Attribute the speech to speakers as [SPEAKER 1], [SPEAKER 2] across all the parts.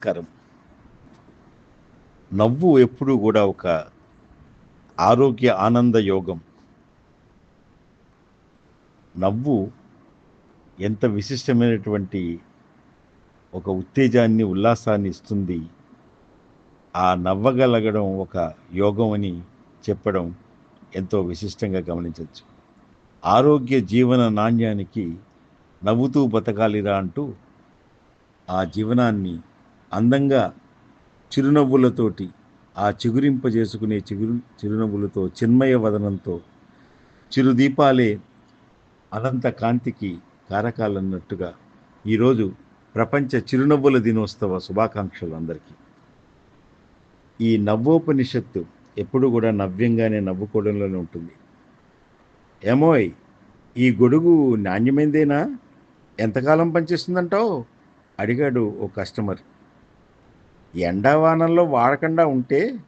[SPEAKER 1] నమస్కారం. నవ్వు ఎప్పుడూ కూడా ఒక ఆరోగ్య ఆనంద యోగం. నవ్వు ఎంత విశిష్టమైనటువంటి ఒక ఉత్తేజాన్ని ఉల్లాసాన్ని ఇస్తుంది ఆ నవ్వగలగడం ఒక యోగం అని చెప్పడం ఎంతో విశిష్టంగా గమనించవచ్చు. ఆరోగ్య జీవన నాణ్యానికి నవ్వుతూ బతకాలిరా అంటూ ఆ జీవనాన్ని అందంగా చిరునవ్వులతోటి ఆ చిగురింపజేసుకునే చిగురు చిరునవ్వులతో చిన్మయ వదనంతో చిరుదీపాలే అనంత కాంతికి కారకాలన్నట్టుగా ఈరోజు ప్రపంచ చిరునవ్వుల దినోత్సవ శుభాకాంక్షలు అందరికీ. ఈ నవ్వోపనిషత్తు ఎప్పుడు కూడా నవ్యంగానే నవ్వుకోవడంలోనే ఉంటుంది. ఏమోయ్ ఈ గొడుగు నాణ్యమైందేనా? ఎంతకాలం పనిచేస్తుందంటావు? అడిగాడు ఓ కస్టమర్. ఎండావానంలో వాడకుండా ఉంటే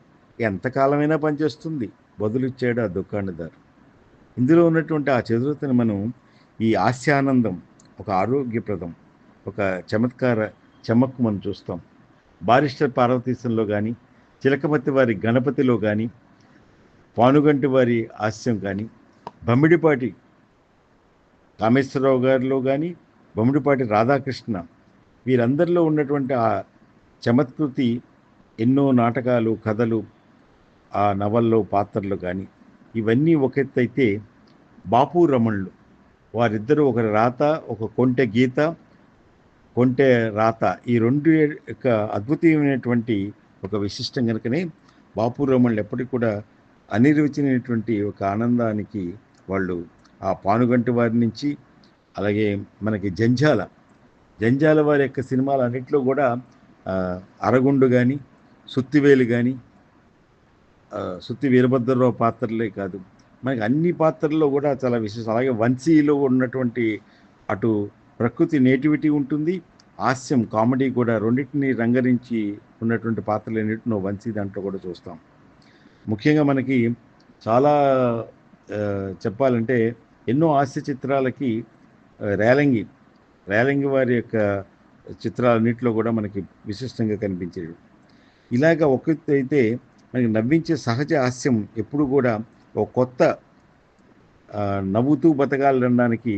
[SPEAKER 1] ఎంతకాలమైనా పనిచేస్తుంది. బదులిచ్చాడు ఆ దుకాణదారు. ఇందులో ఉన్నటువంటి ఆ చతురతని మనం ఈ హాస్యానందం ఒక ఆరోగ్యప్రదం ఒక చమత్కార చమక్కు మనం చూస్తాం. బారిస్టర్ పార్వతీశంలో కానీ చిలకమతి వారి గణపతిలో కానీ పానుగంటి వారి హాస్యం కానీ బమ్మిడిపాటి కామేశ్వరరావు గారిలో కానీ బొమ్మిడిపాటి రాధాకృష్ణ వీరందరిలో ఉన్నటువంటి ఆ చమత్కృతి ఎన్నో నాటకాలు కథలు ఆ నవల్లో పాత్రలు కానీ ఇవన్నీ ఒక బాపు రమణులు. వారిద్దరూ ఒక రాత ఒక కొంటె గీత కొంటె రాత. ఈ రెండు యొక్క అద్భుతమైనటువంటి ఒక విశిష్టం కనుకనే బాపు రమణులు ఎప్పటికి కూడా అనిర్వచనైనటువంటి ఒక ఆనందానికి వాళ్ళు ఆ పానుగంటి వారి నుంచి అలాగే మనకి జంజాల జంజాల వారి యొక్క సినిమాలు అన్నింటిలో కూడా అరగుండు కానీ సుత్తివేలు కానీ సుత్తి వీరభద్రరావు పాత్రలే కాదు. మనకి అన్ని పాత్రల్లో కూడా చాలా విశేషం అలాగే వంశీలో ఉన్నటువంటి అటు ప్రకృతి నేటివిటీ ఉంటుంది. హాస్యం కామెడీ కూడా రెండింటిని రంగరించి ఉన్నటువంటి పాత్రలు ఎన్నిటినో వంశీ దాంట్లో కూడా చూస్తాం. ముఖ్యంగా మనకి చాలా చెప్పాలంటే ఎన్నో హాస్య చిత్రాలకి రేలంగి రేలంగి వారి యొక్క చిత్రాలన్నింటిలో కూడా మనకి విశిష్టంగా కనిపించేది ఇలాగ ఒక అయితే మనకి నవ్వించే సహజ హాస్యం ఎప్పుడు కూడా ఒక కొత్త నవ్వుతూ బతకాలనడానికి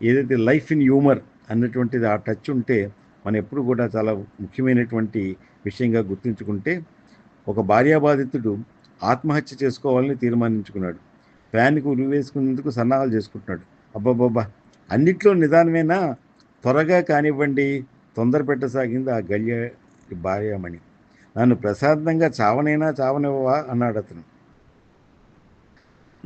[SPEAKER 1] ఏదైతే లైఫ్ ఇన్ హ్యూమర్ అన్నటువంటిది ఆ టచ్ ఉంటే మనం ఎప్పుడు కూడా చాలా ముఖ్యమైనటువంటి విషయంగా గుర్తుంచుకుంటే ఒక భార్యాబాధితుడు ఆత్మహత్య చేసుకోవాలని తీర్మానించుకున్నాడు. ఫ్యాన్కి ఉరివేసుకునేందుకు సన్నాహాలు చేసుకుంటున్నాడు. అబ్బాబ్బాబ్బా! అన్నిట్లో నిదానమైనా? త్వరగా కానివ్వండి. తొందర పెట్టసాగింది ఆ గల్య భార్యమణి. నన్ను ప్రశాంతంగా చావనైనా చావనివ్వవా అన్నాడు అతను.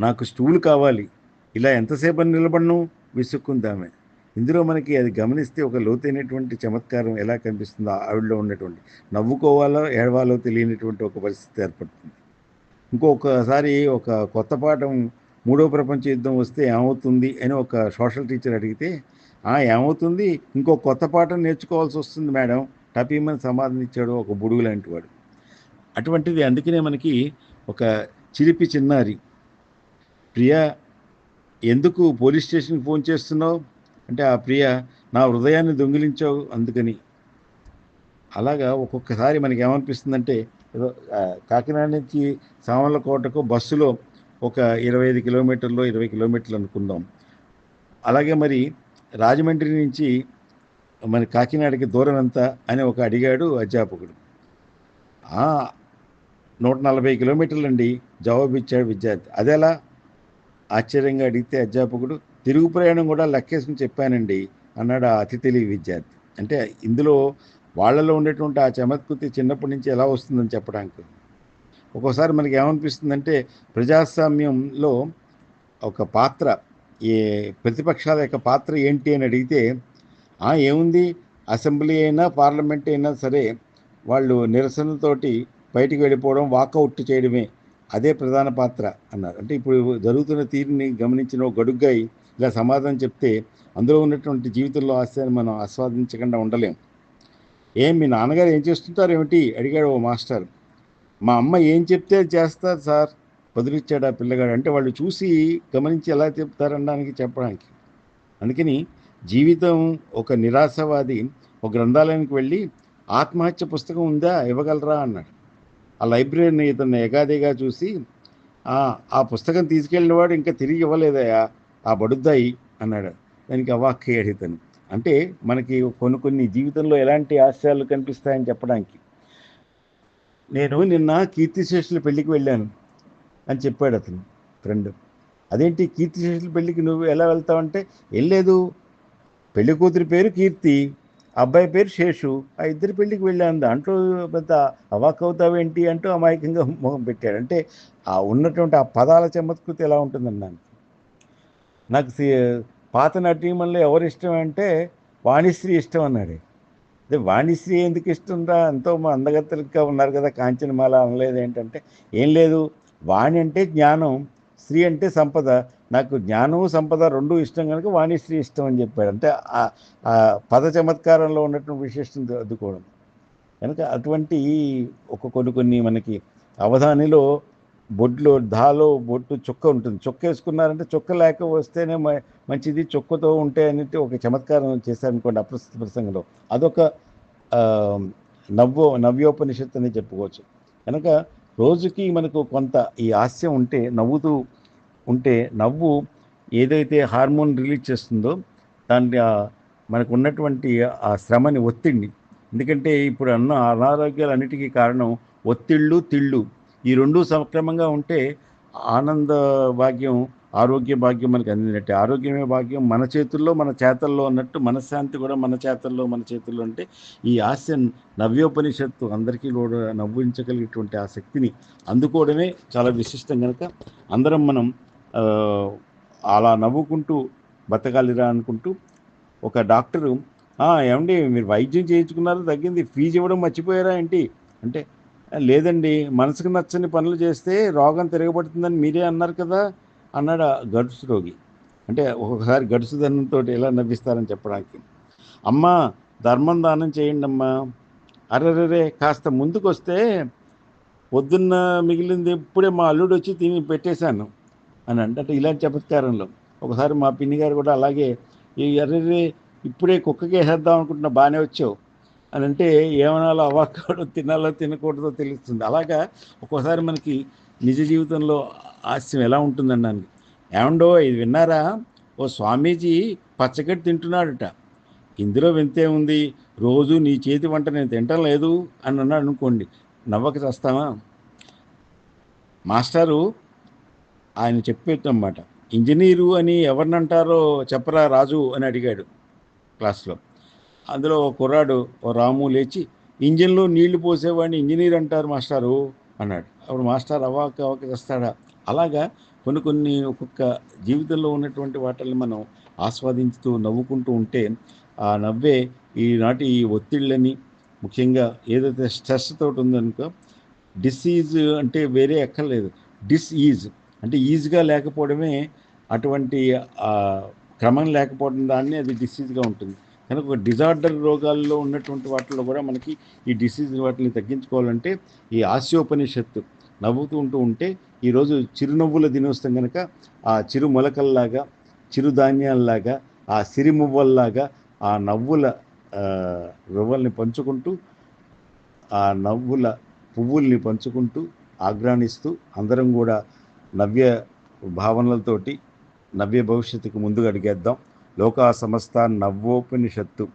[SPEAKER 1] నాకు స్టూల్ కావాలి. ఇలా ఎంతసేపు నిలబడను? విసుక్కుందామే. ఇందులో మనకి అది గమనిస్తే ఒక లోతైనటువంటి చమత్కారం ఎలా కనిపిస్తుందో ఆవిడలో ఉన్నటువంటి నవ్వుకోవాలో ఏడవాలో తెలియనటువంటి ఒక పరిస్థితి ఏర్పడుతుంది. ఇంకొకసారి ఒక కొత్త పాఠం మూడో ప్రపంచ యుద్ధం వస్తే ఏమవుతుంది అని ఒక సోషల్ టీచర్ అడిగితే ఏమవుతుంది? ఇంకో కొత్త పాఠం నేర్చుకోవాల్సి వస్తుంది మేడం. టపీమని సమాధానం ఇచ్చాడు ఒక బుడుగు లాంటి వాడు. అటువంటిది అందుకనే మనకి ఒక చిలిపి చిన్నారి ప్రియ ఎందుకు పోలీస్ స్టేషన్కి ఫోన్ చేస్తున్నావు? అంటే ఆ ప్రియ నా హృదయాన్ని దొంగిలించావు అందుకని. అలాగా ఒక్కొక్కసారి మనకి ఏమనిపిస్తుందంటే ఏదో కాకినాడ నుంచి సామర్లకోటకు బస్సులో ఒక ఇరవై ఐదు కిలోమీటర్లు ఇరవై కిలోమీటర్లు అనుకుందాం. అలాగే మరి రాజమండ్రి నుంచి మన కాకినాడకి దూరం ఎంత అని ఒక అడిగాడు అధ్యాపకుడు. నూట నలభై కిలోమీటర్లండి జవాబు ఇచ్చాడు విద్యార్థి. అదెలా? ఆశ్చర్యంగా అడిగితే అధ్యాపకుడు తిరుగు ప్రయాణం కూడా లెక్కేసుకుని చెప్పానండి అన్నాడు ఆ అతి తెలివి విద్యార్థి. అంటే ఇందులో వాళ్ళలో ఉండేటువంటి ఆ చమత్కృతి చిన్నప్పటి నుంచి ఎలా వస్తుందని చెప్పడానికి. ఒక్కోసారి మనకి ఏమనిపిస్తుందంటే ప్రజాస్వామ్యంలో ఒక పాత్ర ఈ ప్రతిపక్షాల యొక్క పాత్ర ఏంటి అని అడిగితే ఏముంది? అసెంబ్లీ అయినా పార్లమెంట్ అయినా సరే వాళ్ళు నిరసనలతోటి బయటికి వెళ్ళిపోవడం వాకౌట్ చేయడమే అదే ప్రధాన పాత్ర అన్నారు. అంటే ఇప్పుడు జరుగుతున్న తీరుని గమనించిన గడుగ్గా ఇలా సమాధానం చెప్తే అందులో ఉన్నటువంటి జీవితంలో ఆశయాన్ని మనం ఆస్వాదించకుండా ఉండలేం. ఏం మీ నాన్నగారు ఏం చేస్తుంటారు ఏమిటి? అడిగాడు ఓ మాస్టర్. మా అమ్మ ఏం చెప్తే చేస్తారు సార్? బదులిచ్చాడు ఆ పిల్లగాడు. అంటే వాళ్ళు చూసి గమనించి ఎలా చెప్తారనడానికి చెప్పడానికి. అందుకని జీవితం ఒక నిరాశవాది ఒక గ్రంథాలయానికి వెళ్ళి ఆత్మహత్య పుస్తకం ఉందా ఇవ్వగలరా అన్నాడు. ఆ లైబ్రరీని ఇతను ఎగాదిగా చూసి "ఆ, పుస్తకం తీసుకెళ్ళినవాడు ఇంకా తిరిగి ఇవ్వలేదయా ఆ బడుద్దాయి అన్నాడు. దానికి అవాక్కయ్యాడు ఇతను. అంటే మనకి కొన్ని కొన్ని జీవితంలో ఎలాంటి ఆశయాలు కనిపిస్తాయని చెప్పడానికి. నేను నిన్న కీర్తిశేషుల పెళ్ళికి వెళ్ళాను. అని చెప్పాడు అతను ఫ్రెండ్ అదేంటి? కీర్తి శేషుల పెళ్ళికి నువ్వు ఎలా వెళ్తావంటే ఏం లేదు. పెళ్ళి కూతురి పేరు కీర్తి అబ్బాయి పేరు శేషు. ఆ ఇద్దరి పెళ్ళికి వెళ్ళాను. దాంట్లో పెద్ద అవాక్ అవుతావేంటి అంటూ అమాయకంగా మొహం పెట్టాడు. అంటే ఆ ఉన్నటువంటి ఆ పదాల చమత్కృతి ఎలా ఉంటుందన్నాను నాకు పాత నటీమణిలో ఎవరు ఇష్టం అంటే వాణిశ్రీ ఇష్టం అన్నాడు. అదే వాణిశ్రీ ఎందుకు ఇష్టం రా? ఎంతో మా అందగత్తలుగా ఉన్నారు కదా కాంచనమాల అనలేదు ఏంటంటే ఏం లేదు. వాణి అంటే జ్ఞానం స్త్రీ అంటే సంపద. నాకు జ్ఞానం సంపద రెండూ ఇష్టం కనుక వాణి స్త్రీ ఇష్టం అని చెప్పాడు. అంటే ఆ- ఆ పద చమత్కారంలో ఉన్నటువంటి విశేషం అద్దుకోవడం కనుక అటువంటి ఒక కొన్ని కొన్ని మనకి అవధానిలో బొడ్లో ధాలో బొట్టు చొక్క ఉంటుంది. చొక్క వేసుకున్నారంటే చొక్క లేక వస్తేనే మ- మంచిది. చొక్కతో ఉంటే అనేది ఒక చమత్కారం చేశారనుకోండి అప్రస్తుత ప్రసంగంలో. అదొక నవ్వో నవ్యోపనిషత్తు అని చెప్పుకోవచ్చు. కనుక రోజుకి మనకు కొంత ఈ హాస్యం ఉంటే నవ్వుతూ ఉంటే నవ్వు ఏదైతే హార్మోన్ రిలీజ్ చేస్తుందో దాన్ని మనకు ఉన్నటువంటి ఆ శ్రమని ఒత్తిడిని. ఎందుకంటే ఇప్పుడు అన్న అనారోగ్యాలన్నిటికీ కారణం ఒత్తిళ్ళు తిళ్ళు. ఈ రెండు సక్రమంగా ఉంటే ఆనంద భాగ్యం ఆరోగ్య భాగ్యం మనకి అందినట్టే. ఆరోగ్యమే భాగ్యం మన చేతుల్లో మన చేతల్లో అన్నట్టు మనశ్శాంతి కూడా మన చేతల్లో మన చేతుల్లో అంటే ఈ ఆశ నవ్యోపనిషత్తు అందరికీ కూడా నవ్వించగలిగేటువంటి ఆ శక్తిని అందుకోవడమే చాలా విశిష్టం కనుక అందరం మనం అలా నవ్వుకుంటూ బతకాలిరా అనుకుంటూ ఒక డాక్టరు ఏమండి మీరు వైద్యం చేయించుకున్నారు తగ్గింది ఫీజు ఇవ్వడం మర్చిపోయారా ఏంటి? అంటే లేదండి మనసుకు నచ్చని పనులు చేస్తే రోగం తిరగబడుతుందని మీరే అన్నారు కదా అన్నాడు గడుసు రోగి అంటే ఒక్కొక్కసారి గడుసుదనంతో ఎలా నవ్విస్తారని చెప్పడానికి. అమ్మ ధర్మం దానం చేయండి అమ్మా. అరెరే కాస్త ముందుకు వస్తే పొద్దున్న మిగిలింది ఇప్పుడే మా అల్లుడు వచ్చి తిని పెట్టేశాను అని అంటే ఇలాంటి చమత్కారంలో ఒకసారి మా పిన్ని గారు కూడా అలాగే ఈ అర్రే ఇప్పుడే కుక్కకి వేసేద్దాం అనుకుంటున్నా బాగానే వచ్చావు అని అంటే ఏమనాలో అవాకాడో తినాలో తినకూడదో తెలుస్తుంది. అలాగా ఒక్కోసారి మనకి నిజ జీవితంలో హాస్యం ఎలా ఉంటుందన్నాను ఏమండో ఇది విన్నారా? ఓ స్వామీజీ పచ్చగడ్డి తింటున్నాడట. ఇందులో వింతే ఉంది రోజు నీ చేతి వంట నేను తింటం లేదు అని అన్నాడు అనుకోండి. నవ్వక చేస్తామా? మాస్టారు ఆయన చెప్పేటమాట ఇంజనీరు అని ఎవరినంటారో చెప్పరా రాజు? అని అడిగాడు క్లాస్లో. అందులో ఓ కుర్రాడు ఓ రాము లేచి ఇంజిన్లో నీళ్ళు పోసేవాడిని ఇంజనీర్ అంటారు మాస్టారు. అన్నాడు. అప్పుడు మాస్టర్ అవాక అవాక చేస్తాడా? అలాగా కొన్ని కొన్ని ఒక్కొక్క జీవితంలో ఉన్నటువంటి వాటిని మనం ఆస్వాదించుతూ నవ్వుకుంటూ ఉంటే ఆ నవ్వే ఈనాటి ఈ ఒత్తిళ్ళని ముఖ్యంగా ఏదైతే స్ట్రెస్ తోటి ఉందనుకో డిసీజ్ అంటే వేరే ఎక్కర్లేదు. డిస్ ఈజ్ అంటే ఈజీగా లేకపోవడమే అటువంటి క్రమం లేకపోవడం దాన్ని అది డిసీజ్గా ఉంటుంది. కనుక ఒక డిజార్డర్ రోగాల్లో ఉన్నటువంటి వాటిలో కూడా మనకి ఈ డిసీజ్ వాటిని తగ్గించుకోవాలంటే ఈ ఆస్యోపనిషత్తు నవ్వుతూ ఉంటూ ఉంటే ఈరోజు చిరునవ్వుల దినోత్సవం కనుక ఆ చిరు మొలకల్లాగా చిరుధాన్యాల్లాగా ఆ సిరిమువ్వల్లాగా ఆ నవ్వుల రువ్వల్ని పంచుకుంటూ ఆ నవ్వుల పువ్వుల్ని పంచుకుంటూ ఆగ్రాణిస్తూ అందరం కూడా నవ్య భావనలతోటి నవ్య భవిష్యత్తుకు ముందుగా అడిగేద్దాం లోకా సమస్త నవ్వోపనిషత్తు.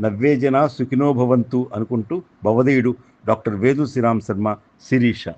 [SPEAKER 1] నవ్వే జన సుఖినోభవంతు అనుకుంటూ భవదీయుడు డాక్టర్ వేదు శ్రీరామ్ శర్మ శిరీష.